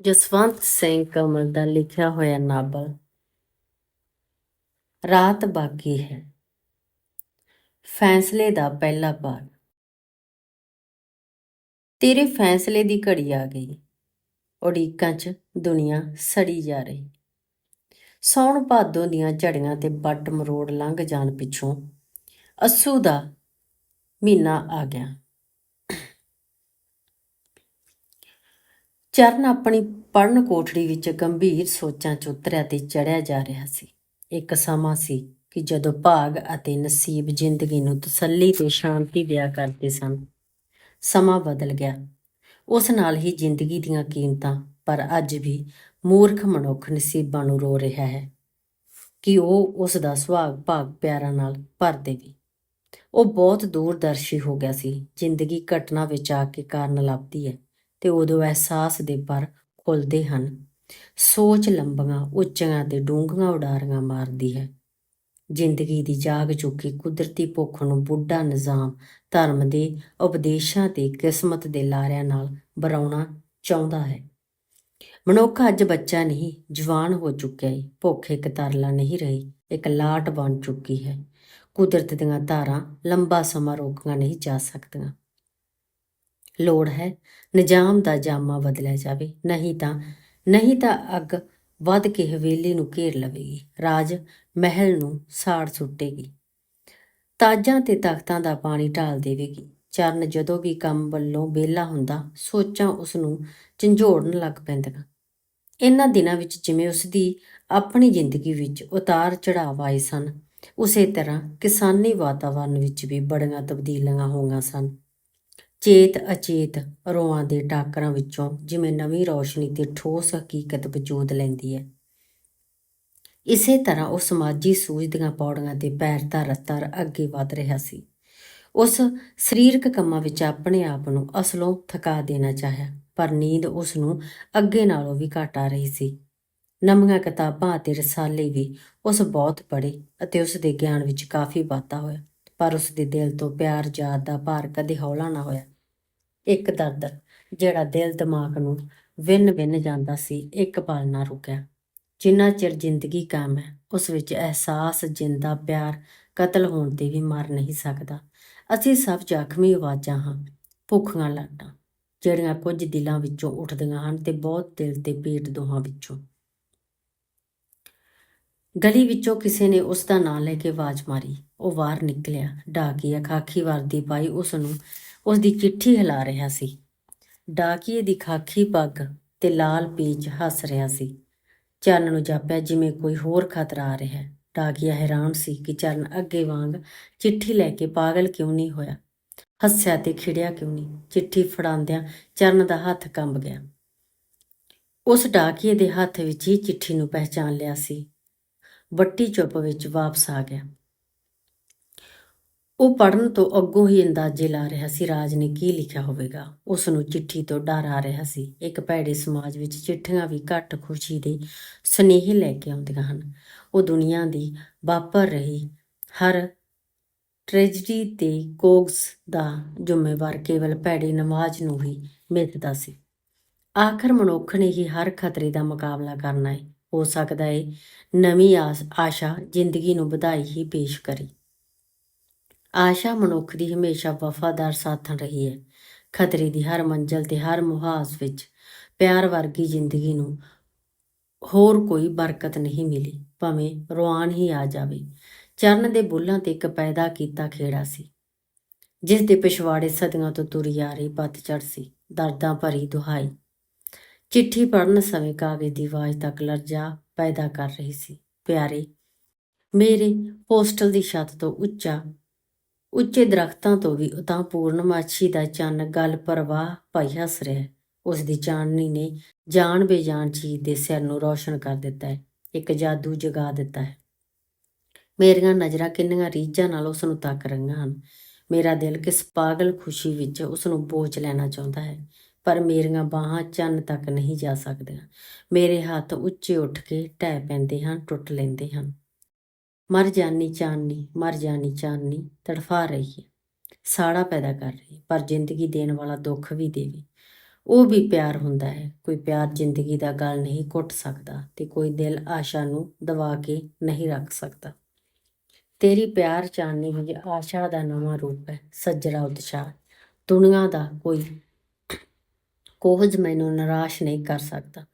ਜਸਵੰਤ ਸਿੰਘ ਕੰਵਲ ਦਾ ਲਿਖਿਆ ਹੋਇਆ ਨਾਵਲ ਰਾਤ ਬਾਕੀ ਹੈ। ਫੈਸਲੇ ਦਾ ਪਹਿਲਾ ਭਾਗ। ਤੇਰੇ ਫੈਸਲੇ ਦੀ ਘੜੀ ਆ ਗਈ। ਉਡੀਕਾਂ 'ਚ ਦੁਨੀਆ ਸੜੀ ਜਾ ਰਹੀ। ਸੌਣ ਭਾਦੋਂ ਦੀਆਂ ਝੜੀਆਂ ਤੇ ਬੱਟ ਮਰੋੜ ਲੰਘ ਜਾਣ ਪਿੱਛੋਂ ਅਸੂ ਦਾ ਮਹੀਨਾ ਆ ਗਿਆ। ਚਰਨ ਆਪਣੀ ਪੜਨ ਕੋਠੜੀ ਵਿੱਚ ਗੰਭੀਰ ਸੋਚਾਂ 'ਚ ਉਤਰਿਆ ਤੇ ਚੜਿਆ ਜਾ ਰਿਹਾ ਸੀ। ਇੱਕ ਸਮਾਂ ਸੀ ਕਿ ਜਦੋਂ ਭਾਗ ਅਤੇ ਨਸੀਬ ਜ਼ਿੰਦਗੀ ਨੂੰ ਤਸੱਲੀ ਤੇ ਸ਼ਾਂਤੀ ਦਿਆ ਕਰਦੇ ਸਨ, ਸਮਾਂ ਬਦਲ ਗਿਆ। ਉਸ ਨਾਲ ਹੀ ਜ਼ਿੰਦਗੀ ਦੀਆਂ ਕੀਮਤਾਂ, ਪਰ ਅੱਜ ਵੀ ਮੂਰਖ ਮਨੁੱਖ ਨਸੀਬਾਂ ਨੂੰ ਰੋ ਰਿਹਾ ਹੈ ਕਿ ਉਹ ਉਸ ਦਾ ਸੁਹਾਗ ਭਾਗ ਪਿਆਰਾਂ ਨਾਲ ਭਰ ਦੇਵੇ। ਉਹ ਬਹੁਤ ਦੂਰਦਰਸ਼ੀ ਹੋ ਗਿਆ ਸੀ। ਜ਼ਿੰਦਗੀ ਘਟਨਾ ਵਿੱਚ ਆ ਕੇ ਕਾਰਨ ਲੱਭਦੀ ਹੈ। ਤੇ ਉਦੋਂ ਅਹਿਸਾਸ ਦੇ ਪਰ ਖੁੱਲਦੇ ਹਨ। ਸੋਚ ਲੰਬੀਆਂ, ਉੱਚੀਆਂ ਤੇ ਡੂੰਘੀਆਂ ਉਡਾਰੀਆਂ ਮਾਰਦੀ ਹੈ। ਜ਼ਿੰਦਗੀ ਦੀ ਜਾਗ ਚੁੱਕੀ ਕੁਦਰਤੀ ਭੁੱਖ ਨੂੰ ਬੁੱਢਾ ਨਿਜ਼ਾਮ, ਧਰਮ ਦੇ ਉਪਦੇਸ਼ਾਂ ਤੇ ਕਿਸਮਤ ਦੇ ਲਾਰਿਆਂ ਨਾਲ ਬਰਾਉਣਾ ਚਾਹੁੰਦਾ ਹੈ। ਮਨੁੱਖ ਅੱਜ ਬੱਚਾ ਨਹੀਂ, ਜਵਾਨ ਹੋ ਚੁੱਕਿਆ ਹੈ ਭੁੱਖ ਇੱਕ ਤਰਲਾ ਨਹੀਂ ਰਹੀ, ਇੱਕ ਲਾਟ ਬਣ ਚੁੱਕੀ ਹੈ। ਕੁਦਰਤ ਦੀਆਂ ਧਾਰਾਂ ਲੰਬਾ ਸਮਾਂ ਰੋਕੀਆਂ ਨਹੀਂ ਜਾ ਸਕਦੀਆਂ। ਲੋੜ ਹੈ। ਨਿਜ਼ਾਮ ਦਾ ਜਾਮਾ ਬਦਲਿਆ ਜਾਵੇ। ਨਹੀਂ ਤਾਂ ਨਹੀਂ ਤਾਂ ਅੱਗ ਵੱਧ ਕੇ ਹਵੇਲੀ ਨੂੰ ਘੇਰ ਲਵੇਗੀ। ਰਾਜ ਮਹਿਲ ਨੂੰ ਸਾੜ ਸੁੱਟੇਗੀ। ਤਾਜਾਂ ਤੇ ਤਖਤਾਂ ਦਾ ਪਾਣੀ ਢਾਲ ਦੇਵੇਗੀ। ਚਰਨ ਜਦੋਂ ਵੀ ਕੰਮ ਵੱਲੋਂ ਵਿਹਲਾ ਹੁੰਦਾ, ਸੋਚਾਂ ਉਸ ਨੂੰ ਝੰਜੋੜਨ ਲੱਗ ਪੈਂਦੀਆਂ। ਇਹਨਾਂ ਦਿਨਾਂ ਵਿੱਚ ਜਿਵੇਂ ਉਸ ਦੀ ਆਪਣੀ ਜ਼ਿੰਦਗੀ ਵਿੱਚ ਉਤਾਰ ਚੜਾਵ ਆਏ ਸਨ, ਉਸੇ ਤਰ੍ਹਾਂ ਕਿਸਾਨੀ ਵਾਤਾਵਰਣ ਵਿੱਚ ਵੀ ਬੜੀਆਂ ਤਬਦੀਲੀਆਂ ਹੋਈਆਂ ਸਨ। ਚੇਤ ਅਚੇਤ ਰੋਆਂ ਦੇ ਟਾਕਰਾਂ ਵਿੱਚੋਂ ਜਿਵੇਂ ਨਵੀਂ ਰੌਸ਼ਨੀ ਤੇ ਠੋਸ ਹਕੀਕਤ ਵਜੂਦ ਲੈਂਦੀ ਹੈ। ਇਸੇ ਤਰ੍ਹਾਂ ਉਹ ਸਮਾਜੀ ਸੂਝ ਦੀਆਂ ਪੌੜੀਆਂ ਤੇ ਪੈਰ ਧਰ ਧਰ ਅੱਗੇ ਵਧ ਰਿਹਾ ਸੀ। ਉਸ ਸਰੀਰਕ ਕੰਮਾਂ ਵਿੱਚ ਆਪਣੇ ਆਪ ਨੂੰ ਅਸਲੋਂ ਥਕਾ ਦੇਣਾ ਚਾਹਿਆ, ਪਰ ਨੀਂਦ ਉਸ ਨੂੰ ਅੱਗੇ ਨਾਲੋਂ ਵੀ ਘੱਟ ਆ ਰਹੀ ਸੀ। ਨਵੀਆਂ ਕਿਤਾਬਾਂ ਅਤੇ ਰਸਾਲੇ ਵੀ ਉਸ ਬਹੁਤ ਪੜ੍ਹੇ ਅਤੇ ਉਸ ਦੇ ਗਿਆਨ ਵਿੱਚ ਕਾਫੀ ਵਾਧਾ ਹੋਇਆ। ਪਰ ਉਸ ਦੇ ਦਿਲ ਤੋਂ ਪਿਆਰ ਯਾਦ ਦਾ ਭਾਰ ਕਦੇ ਹੌਲਾ ਨਾ ਹੋਇਆ। ਇੱਕ ਦਰਦ, ਜਿਹੜਾ ਦਿਲ ਦਿਮਾਗ ਨੂੰ ਵਿੰਨ ਵਿੰਨ ਜਾਂਦਾ ਸੀ, ਇੱਕ ਪਲ ਨਾ ਰੁਕਿਆ। ਜਿੰਨਾ ਚਿਰ ਜ਼ਿੰਦਗੀ ਕਾਇਮ ਹੈ, ਉਸ ਵਿੱਚ ਅਹਿਸਾਸ, ਜਿੰਦਾ, ਪਿਆਰ, ਕਤਲ ਹੋਣ ਤੇ ਵੀ ਮਰ ਨਹੀਂ ਸਕਦਾ। ਅਸੀਂ ਸਭ ਜ਼ਖਮੀ ਆਵਾਜ਼ਾਂ ਹਾਂ, ਭੁੱਖੀਆਂ ਲਾਟਾਂ ਜਿਹੜੀਆਂ ਕੁਝ ਦਿਲਾਂ ਵਿੱਚੋਂ ਉੱਠਦੀਆਂ ਹਨ ਤੇ ਬਹੁਤ ਦਿਲ ਤੇ ਪੇਟ ਦੋਹਾਂ ਵਿੱਚੋਂ। ਗਲੀ ਵਿੱਚੋਂ ਕਿਸੇ ਨੇ ਉਸ ਦਾ ਨਾਂ ਲੈ ਕੇ ਆਵਾਜ਼ ਮਾਰੀ। ਉਹ ਬਾਹਰ ਨਿਕਲਿਆ ਡਾਕੀਆ ਖਾਕੀ ਵਰਦੀ ਪਾਈ ਉਸ ਨੂੰ ਉਸ ਦੀ ਚਿੱਠੀ ਹਿਲਾ ਰਿਹਾ ਸੀ। ਡਾਕੀਏ ਦੀ ਖਾਕੀ ਪੱਗ ਤੇ ਲਾਲ ਪੀਚ ਹੱਸ ਰਿਹਾ ਸੀ। ਚਰਨ ਨੂੰ ਜਾਪਿਆ ਜਿਵੇਂ ਕੋਈ ਹੋਰ ਖਤਰਾ ਆ ਰਿਹਾ। ਹੈ ਡਾਕੀਆ ਹੈਰਾਨ ਸੀ ਕਿ ਚਰਨ ਅੱਗੇ ਵਾਂਗ ਚਿੱਠੀ ਲੈ ਕੇ ਪਾਗਲ ਕਿਉਂ ਨਹੀਂ ਹੋਇਆ? ਹੱਸਿਆ ਤੇ ਖਿੜਿਆ ਕਿਉਂ ਨਹੀਂ? ਚਿੱਠੀ ਫੜਾਉਂਦਿਆਂ ਚਰਨ ਦਾ ਹੱਥ ਕੰਬ ਗਿਆ। ਉਸ ਡਾਕੀਏ ਦੇ ਹੱਥ ਵਿੱਚ ਹੀ ਚਿੱਠੀ ਨੂੰ ਪਹਿਚਾਨ ਲਿਆ ਸੀ। ਵੱਟੀ ਚੁੱਪ ਵਿੱਚ ਵਾਪਸ ਆ ਗਿਆ। ਉਹ ਪੜਨ ਤੋਂ ਅੱਗੋਂ ਹੀ ਅੰਦਾਜ਼ੇ ਲਾ ਰਿਹਾ ਸੀ ਰਾਜ ਨੇ ਕੀ ਲਿਖਿਆ ਹੋਵੇਗਾ। ਉਸ ਨੂੰ ਚਿੱਠੀ ਤੋਂ ਡਰ ਆ ਰਿਹਾ ਸੀ। ਇੱਕ ਭੈੜੇ ਸਮਾਜ ਵਿੱਚ ਚਿੱਠੀਆਂ ਵੀ ਘੱਟ ਖੁਸ਼ੀ ਦੇ ਸੁਨੇਹੇ ਲੈ ਕੇ ਆਉਂਦੀਆਂ ਹਨ। ਉਹ ਦੁਨੀਆ ਦੀ ਵਾਪਰ ਰਹੀ ਹਰ ਟ੍ਰੈਜਡੀ ਤੇ ਕੋਗਸ ਦਾ ਜ਼ਿੰਮੇਵਾਰ ਕੇਵਲ ਭੈੜੇ ਨਮਾਜ਼ ਨੂੰ ਹੀ ਮਿੱਥਦਾ ਸੀ। ਆਖਰ ਮਨੁੱਖ ਨੇ ਹੀ ਹਰ ਖਤਰੇ ਦਾ ਮੁਕਾਬਲਾ ਕਰਨਾ ਹੈ। ਹੋ ਸਕਦਾ ਏ। ਨਵੀਂ ਆਸ, ਆਸ਼ਾ ਜ਼ਿੰਦਗੀ ਨੂੰ ਵਧਾਈ ਹੀ ਪੇਸ਼ ਕਰੇ। ਆਸ਼ਾ ਮਨੁੱਖ ਦੀ ਹਮੇਸ਼ਾ ਵਫਾਦਾਰ ਸਾਥਣ ਰਹੀ ਹੈ ਖਤਰੇ ਦੀ ਹਰ ਮੰਜ਼ਲ ਤੇ ਹਰ ਮੁਹਾਜ਼ ਵਿੱਚ ਪਿਆਰ ਵਰਗੀ ਜ਼ਿੰਦਗੀ ਨੂੰ ਹੋਰ ਕੋਈ ਬਰਕਤ ਨਹੀਂ ਮਿਲੀ, ਭਾਵੇਂ ਰੋਆਨ ਹੀ ਆ ਜਾਵੇ। ਚਰਨ ਦੇ ਬੁੱਲਾਂ ਤੇ ਇੱਕ ਪੈਦਾ ਕੀਤਾ ਖੇੜਾ ਸੀ ਜਿਸ ਦੇ ਪਿਛਵਾੜੇ ਸਦੀਆਂ ਤੋਂ ਤੁਰੀ ਆ ਰਹੀ ਪਤਝੜ ਸੀ। ਦਰਦਾਂ ਭਰੀ ਦੁਹਾਈ ਚਿੱਠੀ ਪੜਨ ਸਮੇਂ ਕਾਗਜ਼ ਦੀ ਆਵਾਜ਼ ਤੱਕ ਲਰਜਾ ਪੈਦਾ ਕਰ ਰਹੀ ਸੀ। ਪਿਆਰੇ, ਮੇਰੇ ਹੋਸਟਲ ਦੀ ਛੱਤ ਤੋਂ ਉੱਚਾ, ਉੱਚੇ ਦਰਖਤਾਂ ਤੋਂ ਵੀ ਉਤਾਂ ਪੂਰਨਮਾਸ਼ੀ ਦਾ ਚੰਨ ਗਲ ਪਰਵਾਹ ਭਾਈ ਹੱਸ ਰਿਹਾ ਹੈ। ਉਸ ਦੀ ਚਾਨਣੀ ਨੇ ਜਾਣ ਬੇਜਾਨ ਚੀਜ਼ ਦੇ ਸਿਰ ਨੂੰ ਰੌਸ਼ਨ ਕਰ ਦਿੱਤਾ ਹੈ, ਇੱਕ ਜਾਦੂ ਜਗਾ ਦਿੱਤਾ ਹੈ। ਮੇਰੀਆਂ ਨਜ਼ਰਾਂ ਕਿੰਨੀਆਂ ਰੀਝਾਂ ਨਾਲ ਉਸ ਨੂੰ ਤੱਕ ਰਹੀਆਂ ਹਨ। ਮੇਰਾ ਦਿਲ ਕਿਸ ਪਾਗਲ ਖੁਸ਼ੀ ਵਿੱਚ ਉਸ ਨੂੰ ਬੋਝ ਲੈਣਾ ਚਾਹੁੰਦਾ ਹੈ। ਪਰ ਮੇਰੀਆਂ ਬਾਹਾਂ ਚੰਨ ਤੱਕ ਨਹੀਂ ਜਾ ਸਕਦੀਆਂ। ਮੇਰੇ ਹੱਥ ਉੱਚੇ ਉੱਠ ਕੇ ਟਹਿ ਪੈਂਦੇ ਹਨ, ਟੁੱਟ ਲੈਂਦੇ ਹਨ। ਮਰ ਜਾਨੀ ਚਾਨਨੀ ਮਰ ਜਾਨੀ ਚਾਨਨੀ ਤੜਫਾ ਰਹੀ ਹੈ। ਸਾੜਾ ਪੈਦਾ ਕਰ ਰਹੀ ਪਰ ਜ਼ਿੰਦਗੀ ਦੇਣ ਵਾਲਾ ਦੁੱਖ ਵੀ ਦੇਵੇ। ਉਹ ਵੀ ਪਿਆਰ ਹੁੰਦਾ ਹੈ, ਕੋਈ ਪਿਆਰ ਜ਼ਿੰਦਗੀ ਦਾ ਗਲ ਨਹੀਂ ਘੁੱਟ ਸਕਦਾ ਤੇ ਕੋਈ ਦਿਲ ਆਸ਼ਾ ਨੂੰ ਦਬਾ ਕੇ ਨਹੀਂ ਰੱਖ ਸਕਦਾ। ਤੇਰੀ ਪਿਆਰ ਚਾਨਣੀ ਵਿੱਚ ਆਸ਼ਾ ਦਾ ਨਵਾਂ ਰੂਪ ਹੈ, ਸੱਜਰਾ ਉਤਸ਼ਾਹ ਦੁਨੀਆ ਦਾ ਕੋਈ ਕੋਹਜ ਮੈਨੂੰ ਨਿਰਾਸ਼ ਨਹੀਂ ਕਰ ਸਕਦਾ।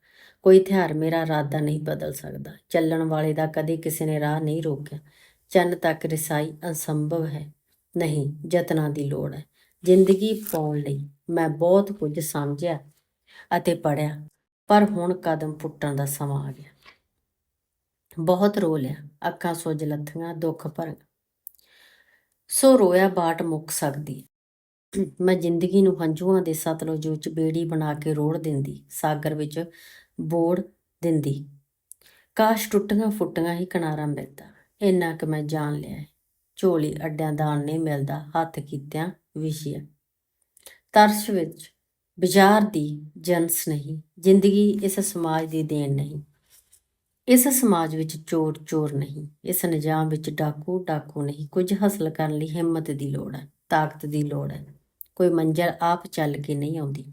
ਕੋਈ ਹਥਿਆਰ ਮੇਰਾ ਇਰਾਦਾ ਨਹੀਂ ਬਦਲ ਸਕਦਾ। ਚੱਲਣ ਵਾਲੇ ਦਾ ਕਦੇ ਕਿਸੇ ਨੇ ਰਾਹ ਨਹੀਂ ਰੋਕਿਆ। ਚੰਨ ਤੱਕ ਰਸਾਈ ਅਸੰਭਵ ਹੈ। ਨਹੀਂ, ਯਤਨਾਂ ਦੀ ਲੋੜ ਹੈ। ਜ਼ਿੰਦਗੀ ਪਾਉਣ ਲਈ ਮੈਂ ਬਹੁਤ ਕੁਝ ਸਮਝਿਆ ਅਤੇ ਪੜਿਆ ਪਰ ਹੁਣ ਕਦਮ ਪੁੱਟਣ ਦਾ ਸਮਾਂ ਆ ਗਿਆ। ਬਹੁਤ ਰੋ ਲਿਆ। ਅੱਖਾਂ ਸੁੱਜ ਲੱਥੀਆਂ, ਦੁੱਖ ਭਰ ਸੋ ਰੋਇਆ ਬਾਟ ਮੁੱਕ ਸਕਦੀ ਮੈਂ ਜ਼ਿੰਦਗੀ ਨੂੰ ਹੰਝੂਆਂ ਦੇ ਸਤਲੁਜ ਵਿੱਚ ਬੇੜੀ ਬਣਾ ਕੇ ਰੋੜ ਦਿੰਦੀ, ਸਾਗਰ ਵਿੱਚ ਬੋੜ ਦਿੰਦੀ। ਕਾਸ਼ ਟੁੱਟੀਆਂ ਫੁੱਟੀਆਂ ਹੀ ਕਿਨਾਰਾ ਮਿਲਦਾ, ਇੰਨਾ ਕਿ ਮੈਂ ਜਾਣ ਲਿਆ ਹੈ। ਝੋਲੀ ਅੱਡਿਆਂ ਦਾਣ ਨਹੀਂ ਮਿਲਦਾ, ਹੱਥ ਕੀਤਿਆਂ ਵਿਸ਼ਿਆ ਤਰਸ ਵਿੱਚ ਬਾਜ਼ਾਰ ਦੀ ਜਨਸ ਨਹੀਂ, ਜ਼ਿੰਦਗੀ ਇਸ ਸਮਾਜ ਦੀ ਦੇਣ ਨਹੀਂ। ਇਸ ਸਮਾਜ ਵਿੱਚ ਚੋਰ ਚੋਰ ਨਹੀਂ, ਇਸ ਨਿਜ਼ਾਮ ਵਿੱਚ ਡਾਕੂ ਡਾਕੂ ਨਹੀਂ, ਕੁਝ ਹਾਸਲ ਕਰਨ ਲਈ ਹਿੰਮਤ ਦੀ ਲੋੜ ਹੈ, ਤਾਕਤ ਦੀ ਲੋੜ ਹੈ। ਕੋਈ ਮੰਜ਼ਲ ਆਪ ਚੱਲ ਕੇ ਨਹੀਂ ਆਉਂਦੀ।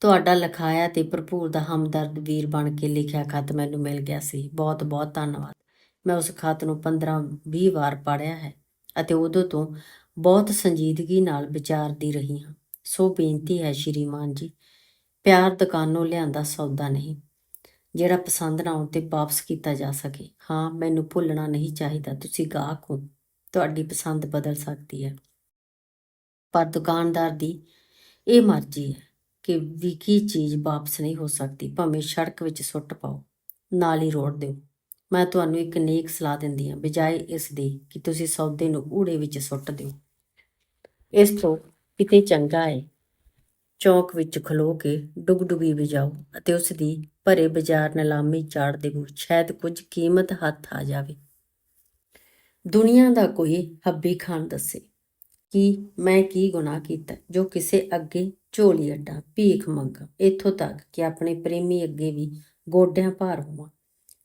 ਤੁਹਾਡਾ ਲਿਖਾਇਆ ਤੇ ਭਰਪੂਰ ਦਾ ਹਮਦਰਦ ਵੀਰ ਬਣ ਕੇ ਲਿਖਿਆ ਖਤ ਮੈਨੂੰ ਮਿਲ ਗਿਆ ਸੀ। ਬਹੁਤ ਬਹੁਤ ਧੰਨਵਾਦ। ਮੈਂ ਉਸ ਖਤ ਨੂੰ 15-20 ਵਾਰ ਪੜ੍ਹਿਆ ਹੈ ਅਤੇ ਉਦੋਂ ਤੋਂ ਬਹੁਤ ਸੰਜੀਦਗੀ ਨਾਲ ਵਿਚਾਰਦੀ ਰਹੀ ਹਾਂ। ਸੋ ਬੇਨਤੀ ਹੈ ਸ਼੍ਰੀਮਾਨ ਜੀ, ਪਿਆਰ ਦੁਕਾਨੋਂ ਲਿਆਂਦਾ ਸੌਦਾ ਨਹੀਂ, ਜਿਹੜਾ ਪਸੰਦ ਨਾ ਆਉਣ ਤੇ ਵਾਪਸ ਕੀਤਾ ਜਾ ਸਕੇ। ਹਾਂ, ਮੈਨੂੰ ਭੁੱਲਣਾ ਨਹੀਂ ਚਾਹੀਦਾ। ਤੁਸੀਂ ਗਾਹਕ ਹੋ। ਤੁਹਾਡੀ ਪਸੰਦ ਬਦਲ ਸਕਦੀ ਹੈ। ਪਰ ਦੁਕਾਨਦਾਰ ਦੀ ਇਹ ਮਰਜ਼ੀ ਹੈ ਕਿ ਵਿਕੀ ਚੀਜ਼ ਵਾਪਸ ਨਹੀਂ ਹੋ ਸਕਦੀ, ਭਾਵੇਂ ਸੜਕ ਵਿੱਚ ਸੁੱਟ ਪਾਓ, ਨਾਲ ਹੀ ਰੋੜ ਦਿਓ। ਮੈਂ ਤੁਹਾਨੂੰ ਇੱਕ ਨੇਕ ਸਲਾਹ ਦਿੰਦੀ ਹਾਂ, ਬਜਾਏ ਇਸ ਦੀ ਕਿ ਤੁਸੀਂ ਸੌਦੇ ਨੂੰ ਊੜੇ ਵਿੱਚ ਸੁੱਟ ਦਿਓ। ਇਸ ਤੋਂ ਕਿਤੇ ਚੰਗਾ ਹੈ ਚੌਕ ਵਿੱਚ ਖਲੋ ਕੇ ਡੁਗਡੁਗੀ ਵਜਾਓ ਅਤੇ ਉਸ ਦੀ ਭਰੇ ਬਾਜ਼ਾਰ ਨਿਲਾਮੀ ਚਾੜ ਦੇਵੋ ਸ਼ਾਇਦ ਕੁਝ ਕੀਮਤ ਹੱਥ ਆ ਜਾਵੇ। ਦੁਨੀਆ ਦਾ ਕੋਈ ਹੱਬੀ ਖਾਨ ਦੱਸੇ। ਕਿ ਮੈਂ ਕੀ ਗੁਨਾਹ ਕੀਤਾ, ਜੋ ਕਿਸੇ ਅੱਗੇ ਝੋਲੀ ਅੱਡਾ ਭੀਖ ਮੰਗਾ। ਇੱਥੋਂ ਤੱਕ ਕਿ ਆਪਣੇ ਪ੍ਰੇਮੀ ਅੱਗੇ ਵੀ ਗੋਡਿਆਂ ਭਾਰ ਹੋਵਾਂ।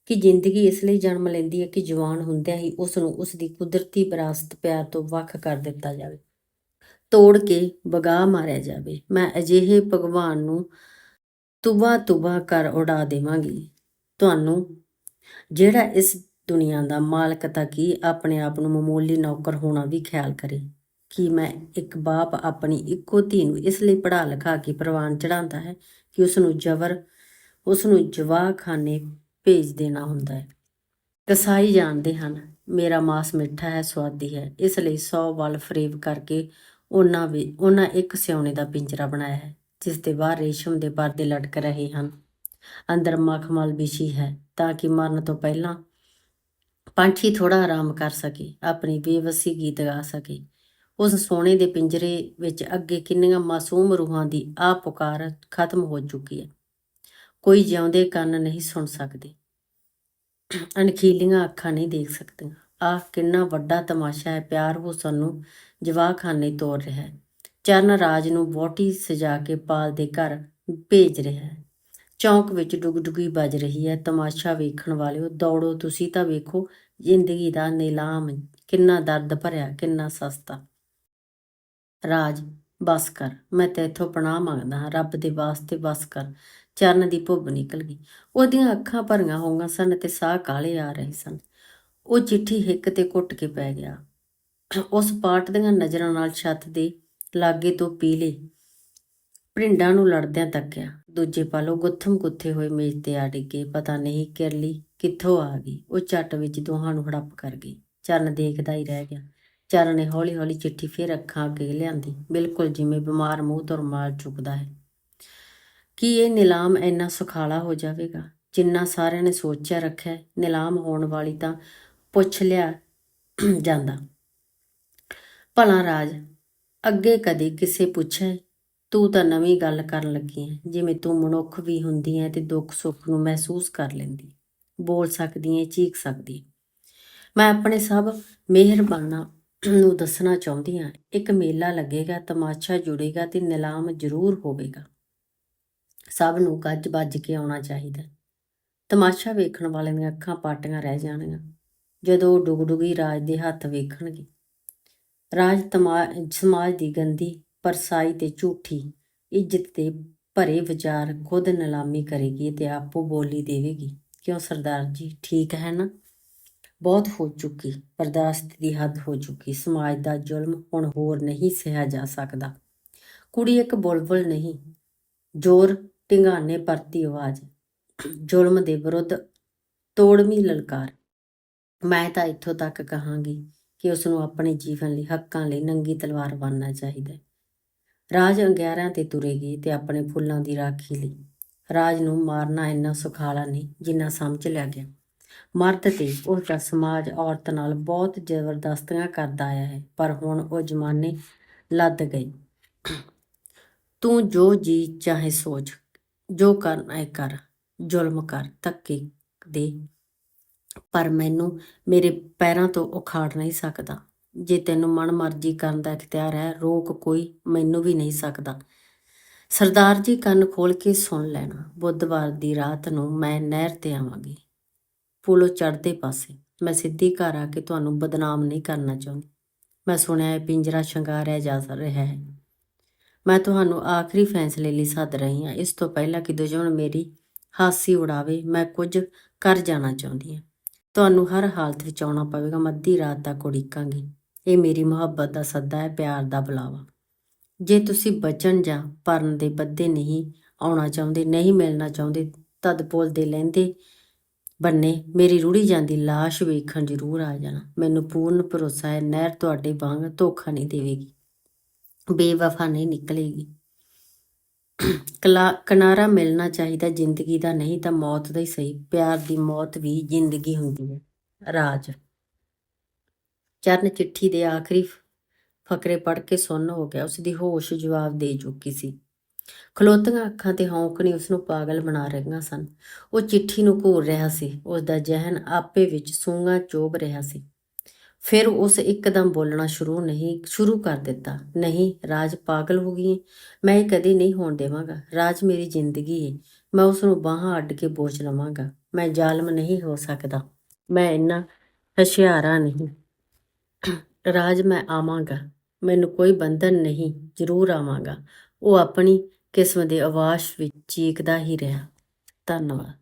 ਕਿ ਜ਼ਿੰਦਗੀ ਇਸ ਲਈ ਜਨਮ ਲੈਂਦੀ ਹੈ ਕਿ ਜਵਾਨ ਹੁੰਦਿਆਂ ਹੀ ਉਸ ਨੂੰ ਉਸ ਦੀ ਕੁਦਰਤੀ ਵਿਰਾਸਤ ਪਿਆਰ ਤੋਂ ਵੱਖ ਕਰ ਦਿੱਤਾ ਜਾਵੇ। ਤੋੜ ਕੇ ਵਗਾ ਮਾਰਿਆ ਜਾਵੇ। ਮੈਂ ਅਜਿਹੇ ਭਗਵਾਨ ਨੂੰ ਤੁਬਾ ਤੁਬਾ ਕਰ ਉਡਾ ਦੇਵਾਂਗੀ। ਤੁਹਾਨੂੰ, ਜਿਹੜਾ ਇਸ ਦੁਨੀਆ ਦਾ ਮਾਲਕ ਤਾਂ ਕੀ ਆਪਣੇ ਆਪ ਨੂੰ ਮਾਮੂਲੀ ਨੌਕਰ ਹੋਣਾ ਵੀ ਖਿਆਲ ਕਰੇ? ਕਿ ਮੈਂ ਇੱਕ ਬਾਪ ਆਪਣੀ ਇੱਕੋ ਧੀ ਨੂੰ ਇਸ ਲਈ ਪੜਾ ਲਿਖਾ ਕੇ ਪ੍ਰਵਾਨ ਚੜਾਉਂਦਾ ਹੈ ਕਿ ਉਸ ਨੂੰ ਜ਼ਬਰ ਉਸ ਨੂੰ ਜਵਾਖਾਨੇ ਭੇਜ ਦੇਣਾ ਹੁੰਦਾ ਹੈ। ਕਸਾਈ ਜਾਣਦੇ ਹਨ, ਮੇਰਾ ਮਾਸ ਮਿੱਠਾ ਹੈ ਸਵਾਦੀ ਹੈ। ਇਸ ਲਈ 100 ਵੱਲ ਫਰੇਬ ਕਰਕੇ ਉਹਨਾਂ ਵੀ, ਉਹਨਾਂ ਇੱਕ ਸਿਉਣੇ ਦਾ ਪਿੰਜਰਾ ਬਣਾਇਆ ਹੈ, ਜਿਸ ਦੇ ਬਾਹਰ ਰੇਸ਼ਮ ਦੇ ਪਰਦੇ ਲਟਕ ਰਹੇ ਹਨ। ਅੰਦਰ ਮਖਮਲ ਵਿਛੀ ਹੈ, ਤਾਂ ਕਿ ਮਰਨ ਤੋਂ ਪਹਿਲਾਂ ਪੰਛੀ ਥੋੜਾ ਆਰਾਮ ਕਰ ਸਕੇ, ਆਪਣੀ ਬੇਵਸੀ ਗੀਤ ਗਾ ਸਕੇ। ਉਸ ਸੋਨੇ ਦੇ ਪਿੰਜਰੇ ਵਿੱਚ ਅੱਗੇ ਕਿੰਨੀਆਂ ਮਾਸੂਮ ਰੂਹਾਂ ਦੀ ਆ ਪੁਕਾਰ ਖਤਮ ਹੋ ਚੁੱਕੀ ਹੈ। ਕੋਈ ਜਿਉਂਦੇ ਕੰਨ ਨਹੀਂ ਸੁਣ ਸਕਦੇ। ਅਣਖੀਲੀਆਂ ਅੱਖਾਂ ਨਹੀਂ ਦੇਖ ਸਕਦੀਆਂ। ਆਹ ਕਿੰਨਾ ਵੱਡਾ ਤਮਾਸ਼ਾ ਹੈ। ਪਿਆਰ ਹੁਸਨ ਸਾਨੂੰ ਜਵਾਖਾਨੇ ਤੋਰ ਰਿਹਾ ਹੈ। ਚਰਨ ਰਾਜ ਨੂੰ ਵੋਟੀ ਸਜਾ ਕੇ ਪਾਲ ਦੇ ਘਰ ਭੇਜ ਰਿਹਾ ਹੈ। ਚੌਂਕ ਵਿੱਚ ਡੁਗਡੁਗੀ ਵੱਜ ਰਹੀ ਹੈ। ਤਮਾਸ਼ਾ ਵੇਖਣ ਵਾਲਿਓ, ਦੌੜੋ, ਤੁਸੀਂ ਤਾਂ ਵੇਖੋ ਜ਼ਿੰਦਗੀ ਦਾ ਨਿਲਾਮ ਕਿੰਨਾ ਦਰਦ ਭਰਿਆ, ਕਿੰਨਾ ਸਸਤਾ। ਰਾਜ, ਬਸ ਕਰ। ਮੈਂ ਤੇਥੋਂ ਪਨਾਹ ਮੰਗਦਾ ਹਾਂ, ਰੱਬ ਦੇ ਵਾਸਤੇ ਬਸ ਕਰ। ਚਰਨ ਦੀ ਭੁੱਬ ਨਿਕਲ ਗਈ। ਉਹਦੀਆਂ ਅੱਖਾਂ ਭਰੀਆਂ ਹੋਈਆਂ ਸਨ ਤੇ ਸਾਹ ਕਾਲੇ ਆ ਰਹੇ ਸਨ। ਉਹ ਚਿੱਠੀ ਹਿੱਕ ਤੇ ਕੁੱਟ ਕੇ ਪੈ ਗਿਆ। ਉਸ ਪਾਟ ਦੀਆਂ ਨਜ਼ਰਾਂ ਨਾਲ ਛੱਤ ਦੇ ਲਾਗੇ ਤੋਂ ਪੀਲੇ ਭਿੰਡਾਂ ਨੂੰ ਲੜਦਿਆਂ ਤੱਕਿਆ। ਦੂਜੇ ਪਾਲੋ ਗੁੱਥਮ ਗੁੱਥੇ ਹੋਏ ਮੇਜ਼ ਤੇ ਆ ਡਿੱਗੇ। ਪਤਾ ਨਹੀਂ ਕਿਰਲੀ ਕਿੱਥੋਂ ਆ ਗਈ। ਉਹ ਝੱਟ ਵਿੱਚ ਦੋਹਾਂ ਨੂੰ ਹੜੱਪ ਕਰ ਗਈ। ਚਰਨ ਦੇਖਦਾ ਹੀ ਰਹਿ ਗਿਆ। ਚਰਨ ਨੇ ਹੌਲੀ ਹੌਲੀ ਚਿੱਠੀ ਫੇਰ ਅੱਖਾਂ ਅੱਗੇ ਲਿਆਂਦੀ। ਬਿਲਕੁਲ ਜਿਵੇਂ ਬਿਮਾਰ ਮੂੰਹ ਤੋਂ ਰੁਮਾਲ ਚੁੱਕਦਾ ਹੈ। ਕੀ ਇਹ ਨਿਲਾਮ ਇੰਨਾ ਸੁਖਾਲਾ ਹੋ ਜਾਵੇਗਾ? ਜਿੰਨਾ ਸਾਰਿਆਂ ਨੇ ਸੋਚਿਆ ਰੱਖਿਆ ਨਿਲਾਮ ਹੋਣ ਵਾਲੀ ਤਾਂ ਪੁੱਛ ਲਿਆ ਜਾਂਦਾ। ਭਲਾ ਰਾਜ, ਅੱਗੇ ਕਦੇ ਕਿਸੇ ਪੁੱਛੇ, ਤੂੰ ਤਾਂ ਨਵੀਂ ਗੱਲ ਕਰਨ ਲੱਗੀ ਹੈ। ਜਿਵੇਂ ਤੂੰ ਮਨੁੱਖ ਵੀ ਹੁੰਦੀ ਹੈ ਤੇ ਦੁੱਖ ਸੁੱਖ ਨੂੰ ਮਹਿਸੂਸ ਕਰ ਲੈਂਦੀ ਬੋਲ ਸਕਦੀ ਹੈ, ਚੀਖ ਸਕਦੀ ਮੈਂ ਆਪਣੇ ਸਭ ਮਿਹਰਬਾਨਾ ਨੂੰ ਦੱਸਣਾ ਚਾਹੁੰਦੀ ਹਾਂ, ਇੱਕ ਮੇਲਾ ਲੱਗੇਗਾ, ਤਮਾਸ਼ਾ ਜੁੜੇਗਾ ਤੇ ਨਿਲਾਮ ਜ਼ਰੂਰ ਹੋਵੇਗਾ। ਸਭ ਨੂੰ ਗੱਜ ਵੱਜ ਕੇ ਆਉਣਾ ਚਾਹੀਦਾ। ਤਮਾਸ਼ਾ ਵੇਖਣ ਵਾਲਿਆਂ ਦੀਆਂ ਅੱਖਾਂ ਪਾਟੀਆਂ ਰਹਿ ਜਾਣਗੀਆਂ, ਜਦੋਂ ਉਹ ਡੁਗਡੁਗੀ ਰਾਜ ਦੇ ਹੱਥ ਵੇਖਣਗੇ। ਰਾਜ ਤਮਾ, ਸਮਾਜ ਦੀ ਗੰਦੀ, ਪਰਸਾਈ ਤੇ ਝੂਠੀ ਇੱਜ਼ਤ ਤੇ ਭਰੇ ਵਿਚਾਰ ਖੁਦ ਨਿਲਾਮੀ ਕਰੇਗੀ ਤੇ ਆਪੋ ਬੋਲੀ ਦੇਵੇਗੀ। ਕਿਉਂ ਸਰਦਾਰ ਜੀ, ਠੀਕ ਹੈ ਨਾ? ਬਹੁਤ ਹੋ ਚੁੱਕੀ, ਬਰਦਾਸ਼ਤ ਦੀ ਹੱਦ ਹੋ ਚੁੱਕੀ, ਸਮਾਜ ਦਾ ਜ਼ੁਲਮ ਹੁਣ ਹੋਰ ਨਹੀਂ ਸਹਿਆ ਜਾ ਸਕਦਾ। ਕੁੜੀ ਇੱਕ ਬੁਲਬੁਲ ਨਹੀਂ, ਜ਼ੋਰ ਢਿੰਗਾਨੇ ਪਰਤੀ ਆਵਾਜ਼, ਜ਼ੁਲਮ ਦੇ ਵਿਰੁੱਧ ਤੋੜਮੀ ਲਲਕਾਰ। ਮੈਂ ਤਾਂ ਇੱਥੋਂ ਤੱਕ ਕਹਾਂਗੀ ਕਿ ਉਸ ਨੂੰ ਆਪਣੇ ਜੀਵਨ ਲਈ, ਹੱਕਾਂ ਲਈ ਨੰਗੀ ਤਲਵਾਰ ਬਣਨਾ ਚਾਹੀਦਾ ਹੈ। ਰਾਜ ਅੰਗਿਆਰਿਆਂ ਤੇ ਤੁਰੇਗੀ ਤੇ ਆਪਣੇ ਫੁੱਲਾਂ ਦੀ ਰਾਖੀ ਲਈ। ਰਾਜ ਨੂੰ ਮਾਰਨਾ ਇੰਨਾ ਸੁਖਾਲਾ ਨਹੀਂ ਜਿੰਨਾ ਸਮਝ ਲਿਆ ਗਿਆ। ਮਰਦ ਤੇ ਉਸ ਦਾ ਸਮਾਜ ਔਰਤ ਨਾਲ ਬਹੁਤ ਜ਼ਬਰਦਸਤੀਆਂ ਕਰਦਾ ਆਇਆ ਹੈ, ਪਰ ਹੁਣ ਉਹ ਜ਼ਮਾਨੇ ਲੱਦ ਗਏ ਤੂੰ ਜੋ ਜੀ ਚਾਹੇ ਸੋਚ, ਜੋ ਕਰਨਾ ਹੈ ਕਰ, ਜ਼ੁਲਮ ਕਰ, ਧੱਕੇ ਦੇ। ਪਰ ਮੈਨੂੰ ਮੇਰੇ ਪੈਰਾਂ ਤੋਂ ਉਖਾੜ ਨਹੀਂ ਸਕਦਾ। ਜੇ ਤੈਨੂੰ ਮਨ ਮਰਜ਼ੀ ਕਰਨ ਦਾ ਇਖਤਿਆਰ ਹੈ, ਰੋਕ ਕੋਈ ਮੈਨੂੰ ਵੀ ਨਹੀਂ ਸਕਦਾ। ਸਰਦਾਰ ਜੀ ਕੰਨ ਖੋਲ ਕੇ ਸੁਣ ਲੈਣਾ, ਬੁੱਧਵਾਰ ਦੀ ਰਾਤ ਨੂੰ ਮੈਂ ਨਹਿਰ ਤੇ ਆਵਾਂਗੀ। ਪੁਲੋਂ ਚੜਦੇ ਪਾਸੇ। ਮੈਂ ਸਿੱਧੀ ਘਰ ਆ ਕੇ ਤੁਹਾਨੂੰ ਬਦਨਾਮ ਨਹੀਂ ਕਰਨਾ ਚਾਹੁੰਦੀ। ਮੈਂ ਸੁਣਿਆ ਹੈ ਪਿੰਜਰਾ ਸ਼ਿੰਗਾਰਿਆ ਜਾ ਰਿਹਾ ਹੈ। ਮੈਂ ਤੁਹਾਨੂੰ ਆਖਰੀ ਫੈਸਲੇ ਲਈ ਸੱਦ ਰਹੀ ਹਾਂ। ਇਸ ਤੋਂ ਪਹਿਲਾਂ ਕਿ ਦੁਸ਼ਮਣ ਮੇਰੀ ਹਾਸੀ ਉਡਾਵੇ, ਮੈਂ ਕੁਝ ਕਰ ਜਾਣਾ ਚਾਹੁੰਦੀ ਹਾਂ। ਤੁਹਾਨੂੰ ਹਰ ਹਾਲਤ ਵਿੱਚ ਆਉਣਾ ਪਵੇਗਾ। ਮੱਧੀ ਰਾਤ ਤੱਕ ਉਡੀਕਾਂਗੀ। ਇਹ ਮੇਰੀ ਮੁਹੱਬਤ ਦਾ ਸੱਦਾ ਹੈ, ਪਿਆਰ ਦਾ ਬੁਲਾਵਾ। ਜੇ ਤੁਸੀਂ ਬਚਣ ਜਾਂ ਪਰਨ ਦੇ ਬੱਦੇ ਨਹੀਂ ਆਉਣਾ ਚਾਹੁੰਦੇ, ਨਹੀਂ ਮਿਲਣਾ ਚਾਹੁੰਦੇ, ਤਦ ਪੁੱਲ ਦੇ ਲੈਂਦੇ ਬੰਨੇ, ਮੇਰੀ ਰੁੜੀ ਜਾਂਦੀ ਲਾਸ਼ ਵੇਖਣ ਜ਼ਰੂਰ ਆ ਜਾਣਾ। ਮੈਨੂੰ ਪੂਰਨ ਭਰੋਸਾ ਹੈ, ਨਹਿਰ ਤੁਹਾਡੇ ਵਾਂਗ ਧੋਖਾ ਨਹੀਂ ਦੇਵੇਗੀ। ਬੇਵਫਾ ਨਹੀਂ ਨਿਕਲੇਗੀ। ਕਲਾ, ਕਿਨਾਰਾ ਮਿਲਣਾ ਚਾਹੀਦਾ ਜ਼ਿੰਦਗੀ ਦਾ, ਨਹੀਂ ਤਾਂ ਮੌਤ ਦਾ ਹੀ ਸਹੀ। ਪਿਆਰ ਦੀ ਮੌਤ ਵੀ ਜ਼ਿੰਦਗੀ ਹੁੰਦੀ ਹੈ। ਰਾਜ। ਚਰਨ ਚਿੱਠੀ ਦੇ ਆਖਰੀ ਫਕਰੇ ਪੜ੍ਹ ਕੇ ਸੁੰਨ ਹੋ ਗਿਆ। ਉਸ ਦੀ ਹੋਸ਼ ਜਵਾਬ ਦੇ ਚੁੱਕੀ ਸੀ। ਖਲੋਤੀਆਂ ਅੱਖਾਂ ਤੇ ਹੌਂਕਣੀ ਉਸ ਨੂੰ ਪਾਗਲ ਬਣਾ ਰਹੀਆਂ ਸਨ। ਉਹ ਚਿੱਠੀ ਨੂੰ ਘੂਰ ਰਿਹਾ ਸੀ। ਉਸ ਦਾ ਜ਼ਿਹਨ ਆਪੇ ਵਿੱਚ ਸੂੰਗਾ ਚੋਬ ਰਿਹਾ ਸੀ। ਫਿਰ ਉਸ ਇੱਕਦਮ ਬੋਲਣਾ ਸ਼ੁਰੂ ਨਹੀਂ, ਸ਼ੁਰੂ ਕਰ ਦਿੱਤਾ। ਨਹੀਂ, ਰਾਜ ਪਾਗਲ ਹੋ ਗਈ ਮੈਂ ਇਹ ਕਦੇ ਨਹੀਂ ਹੋਣ ਦੇਵਾਂਗਾ। ਰਾਜ ਮੇਰੀ ਜ਼ਿੰਦਗੀ ਹੈ ਮੈਂ ਉਸ ਨੂੰ ਬਾਹਾਂ ਅੱਡ ਕੇ ਬੋਝ ਲਵਾਂਗਾ। ਮੈਂ ਜ਼ਾਲਮ ਨਹੀਂ ਹੋ ਸਕਦਾ। ਮੈਂ ਇੰਨਾ ਹਸ਼ਿਆਰਾ ਨਹੀਂ। ਰਾਜ ਮੈਂ ਆਵਾਂਗਾ। ਮੈਨੂੰ ਕੋਈ ਬੰਧਨ ਨਹੀਂ। ਜ਼ਰੂਰ ਆਵਾਂਗਾ। ਉਹ ਆਪਣੀ ਕਿਸਮ ਦੇ ਆਵਾਜ਼ ਵਿੱਚ ਚੀਕਦਾ ਹੀ ਰਿਹਾ। ਧੰਨਵਾਦ।